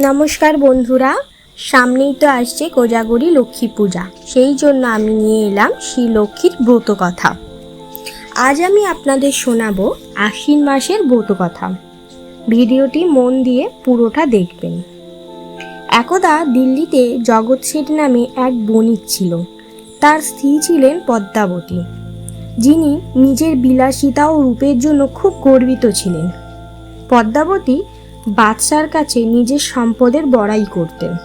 নমস্কার বন্ধুরা, সামনেই তো আসছে কোজাগরি লক্ষ্মী পূজা। সেই জন্য আমি নিয়ে এলাম শ্রী লক্ষ্মীর ব্রত কথা। আজ আমি আপনাদের শোনাবো আশ্বিন মাসের ব্রত কথা। ভিডিওটি মন দিয়ে পুরোটা দেখবেন। একদা দিল্লিতে জগৎ শেঠ নামে এক বণিক ছিল। তার স্ত্রী ছিলেন পদ্মাবতী। যিনি নিজের বিলাসিতা ও রূপের জন্য খুব গর্বিত ছিলেন। পদ্মাবতী বাদশার কাছে নিজের সম্পদের বড়াই করতেন।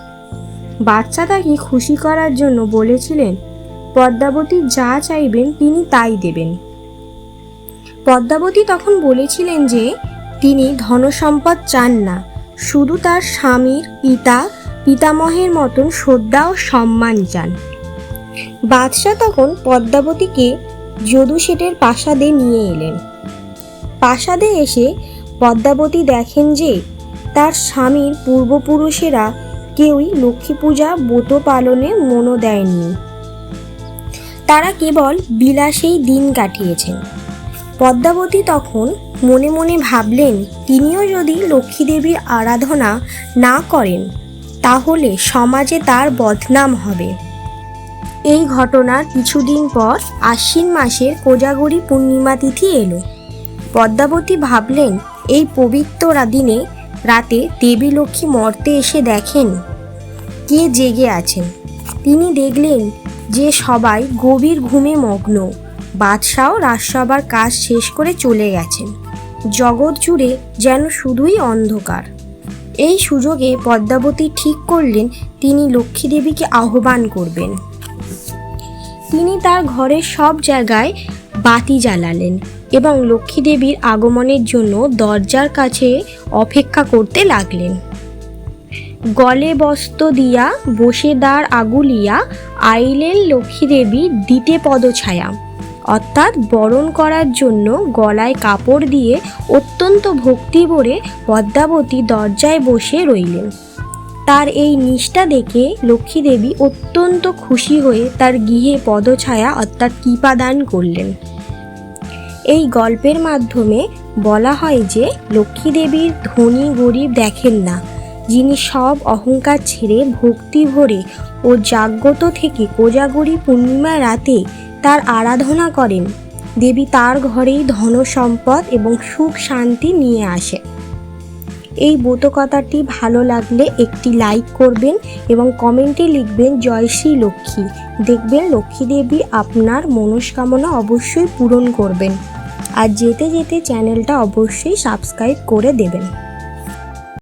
বাচ্চা তাকে খুশি করার জন্য বলেছিলেন, পদ্মাবতী যা চাইবেন তিনি তাই দেবেন। পদ্মাবতী তখন বলেছিলেন যে, তিনি ধনসম্পদ চান না, শুধু তার স্বামীর, পিতা, পিতামহের মতন শ্রদ্ধা ও সম্মান চান। বাদশাহ তখন পদ্মাবতীকে যদু শেঠের প্রাসাদে নিয়ে এলেন। প্রাসাদে এসে পদ্মাবতী দেখেন যে তার স্বামীর পূর্বপুরুষেরা কেউই লক্ষ্মী পূজা ব্রত পালনে মনো দেয়নি। তারা কেবল বিলাসেই দিন কাটিয়েছেন। পদ্মাবতী তখন মনে মনে ভাবলেন, তিনিও যদি লক্ষ্মী দেবীর আরাধনা না করেন, তাহলে সমাজে তার বদনাম হবে। এই ঘটনার কিছুদিন পর আশ্বিন মাসের কোজাগরি পূর্ণিমা তিথি এলো। পদ্মাবতী ভাবলেন, এই পবিত্র দিনে রাতে দেবী লক্ষ্মী মর্তে এসে দেখেন কে জেগে আছেন। তিনি দেখলেন যে সবাই গভীর ঘুমে মগ্ন। বাদশাহ রাজসভার কাজ শেষ করে চলে গেছেন। জগৎ জুড়ে যেন শুধুই অন্ধকার। এই সুযোগে পদ্মাবতী ঠিক করলেন, তিনি লক্ষ্মী দেবীকে আহ্বান করবেন। তিনি তার ঘরের সব জায়গায় বাতি জ্বালালেন এবং লক্ষ্মী দেবীর আগমনের জন্য দরজার কাছে অপেক্ষা করতে লাগলেন। গলে বস্ত্র দিয়া বসে দাঁড় আগুলিয়া আইলেন লক্ষ্মী দেবী দিতে পদছায়া। অর্থাৎ বরণ করার জন্য গলায় কাপড় দিয়ে অত্যন্ত ভক্তি ভরে পদ্মাবতী দরজায় বসে রইলেন। তার এই নিষ্ঠা দেখে লক্ষ্মী দেবী অত্যন্ত খুশি হয়ে তার গৃহে পদছায়া অর্থাৎ কৃপা দান করলেন। এই গল্পের মাধ্যমে বলা হয় যে লক্ষ্মী দেবীর ধনী গরিব দেখেন না, যিনি সব অহংকার ছেড়ে ভক্তি ভরে ও জাগ্রত থেকে কোজাগরি পূর্ণিমা রাতে তার আরাধনা করেন। দেবী তার ঘরেই ধন সম্পদ এবং সুখ শান্তি নিয়ে আসে। এই ব্রতকথাটি ভালো লাগলে একটি লাইক করবেন এবং কমেন্টে লিখবেন, জয় শ্রী লক্ষ্মী। দেখবেন লক্ষ্মী দেবী আপনার মনস্কামনা অবশ্যই পূরণ করবেন। আর যেতে যেতে চ্যানেলটা অবশ্যই সাবস্ক্রাইব করে দেবেন।